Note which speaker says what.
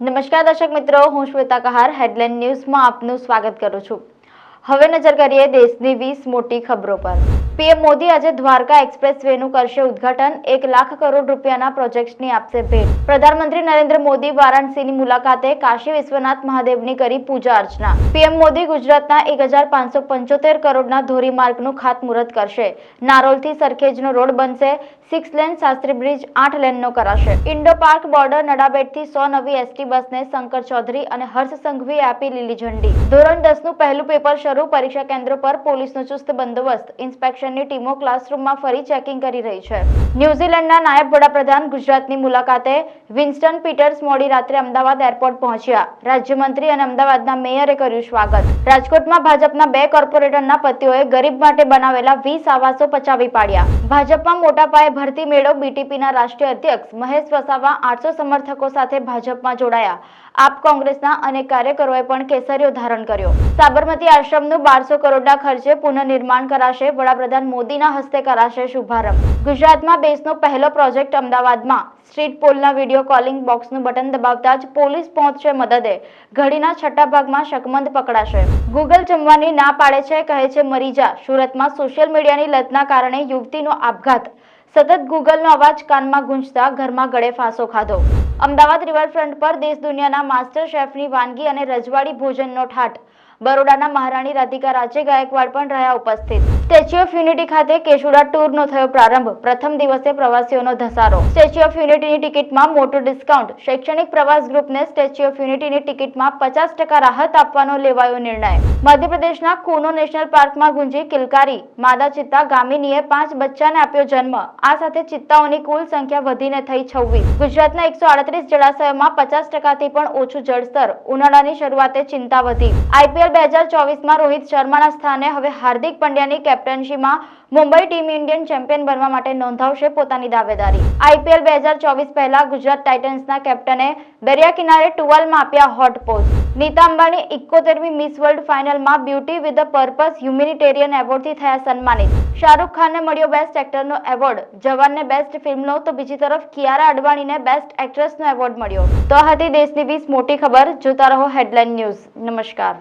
Speaker 1: નમસ્કાર દર્શક મિત્રો, હું શ્વેતા કહાર હેડલાઇન ન્યૂઝમાં આપનું સ્વાગત કરું છું. હવે નજર કરીએ દેશની વીસ મોટી ખબરો પર. પીએમ મોદી આજે દ્વારકા એક્સપ્રેસ વેનું કરશે ઉદ્ઘાટન. એક લાખ કરોડ રૂપિયાના પ્રોજેક્ટ્સની આપશે ભેટ. પ્રધાનમંત્રી નરેન્દ્ર મોદી વારાણસીની મુલાકાતે કાશી વિશ્વનાથ મહાદેવની કરી પૂજા અર્ચના. પીએમ મોદી ગુજરાતના એક હજાર પાંચસો પંચોતેર કરોડના ધોરીમાર્ગનું ખાતમુહૂર્ત કરશે. નારોલથી સરખેજનો રોડ બનશે. સિક્સ લેન શાસ્ત્રી બ્રિજ આઠ લેનનો કરાશે. ઇન્ડો પાર્ક બોર્ડર નડાબેટથી સો નવી એસટી બસને શંકર ચૌધરી અને હર્ષ સંઘવીએ આપી લીલી ઝંડી. ધોરણ દસનું પહેલું પેપર શરૂ. પરીક્ષા કેન્દ્રો પર પોલીસનો ચુસ્ત બંદોબસ્ત. ઇન્સ્પેક્શનની ટીમો ક્લાસરૂમમાં ફરી ચેકિંગ કરી રહી છે. ન્યુઝીલેન્ડના નાયબ વડાપ્રધાન ગુજરાતની મુલાકાતે વિન્સ્ટન પીટર્સ મોડી રાત્રે અમદાવાદ એરપોર્ટ પહોંચ્યા. રાજ્યમંત્રી અને અમદાવાદના મેયરે કર્યું સ્વાગત. રાજકોટમાં ભાજપના બે કોર્પોરેટરના પતિઓએ ગરીબ માટે બનાવેલા વીસ આવાસો પચાવી પાડ્યા. ભાજપમાં મોટા પાયે ભરતી મેળો બીટીપીના રાષ્ટ્રીય અધ્યક્ષ મહેશ વસાવા આઠસો સમર્થકો સાથે ભાજપમાં જોડાયા. આપ કોંગ્રેસના અનેક કાર્યકરોએ પણ કેસરીઓ ધારણ કર્યો. સાબરમતી આશ્રમનું બારસો કરોડના ખર્ચે પુનઃનિર્માણ કરાશે વડાપ્રધાન મોદીના હસ્તે કરાશે શુભારંભ. ગુજરાતમાં દેશનો પહેલો પ્રોજેક્ટ અમદાવાદમાં. સ્ટ્રીટ પોલના વીડિયો કોલિંગ બોક્સનું બટન દબાવતા જ પોલીસ પહોંચશે મદદે. ઘડીના છઠ્ઠા ભાગમાં શકમંદ પકડાશે. ગૂગલ જમવાની ના પાડે છે, કહે છે મરીજા. સુરતમાં સોશિયલ મીડિયાની લતના કારણે યુવતીનો આપઘાત. સતત ગૂગલનો અવાજ કાનમાં ગુંજતા ઘરમાં ગળે ફાંસો ખાધો. અમદાવાદ રિવરફ્રન્ટ પર દેશ દુનિયાના માસ્ટર શેફની વાનગી અને રજવાડી ભોજનનો ઠાઠ બરોડાના મહારાણી રાધિકા રાજે ગાયકવાડ પણ રહ્યા ઉપસ્થિત. સ્ટેચ્યુ ઓફ યુનિટી ખાતે કેશુડા ટૂરનો થયો પ્રારંભ. પ્રથમ દિવસે પ્રવાસીઓનો ધસારો. સ્ટેચ્યુ ઓફ યુનિટીની ટિકિટમાં મોટું ડિસ્કાઉન્ટ. શૈક્ષણિક પ્રવાસ ગ્રુપને સ્ટેચ્યુ ઓફ યુનિટીની ટિકિટમાં પચાસ ટકા રાહત આપવાનો લેવાયો નિર્ણય. મધ્યપ્રદેશના કુનો નેશનલ પાર્કમાં ગુંજી કિલકારી. માદા ચિત્તા ગામિનીએ પાંચ બચ્ચાને આપ્યો જન્મ. આ સાથે ચિત્તાઓની કુલ સંખ્યા વધીને થઈ છવ્વીસ. ગુજરાતના એકસો આડત્રીસ જળાશયોમાં પચાસ ટકાથી પણ ઓછું જળસ્તર. ઉનાળાની શરૂઆતે ચિંતા વધી. આઈપીએલ બે હજાર ચોવીસમાં રોહિત શર્માના સ્થાને હવે હાર્દિક પંડ્યાની કેપ્ટનશીમાં મુંબઈ ટીમ ઇન્ડિયન ચેમ્પિયન બનવા માટે નોંધાવશે પોતાની દાવેદારી. આઈપીએલ બે હજાર ચોવીસ પહેલા ગુજરાત ટાઇટન્સના કેપ્ટને દરિયા કિનારે ટુવાલમાં આપ્યા હોટ પોસ્ટ. નીતા અંબાણી ઇકોતેરમી મિસ વર્લ્ડ ફાઇનલમાં beauty with the purpose humanitarian એવોર્ડથી થયા સન્માનિત. શાહરૂખ ખાનને મળ્યો બેસ્ટ એક્ટરનો એવોર્ડ. જવાનને બેસ્ટ ફિલ્મનો તો બીજી તરફ કિયારા અડવાણીને બેસ્ટ એક્ટ્રેસનો એવોર્ડ મળ્યો. તો હતી દેશની વીસ મોટી ખબર. જોતા રહો હેડલાઇન ન્યૂઝ. નમસ્કાર.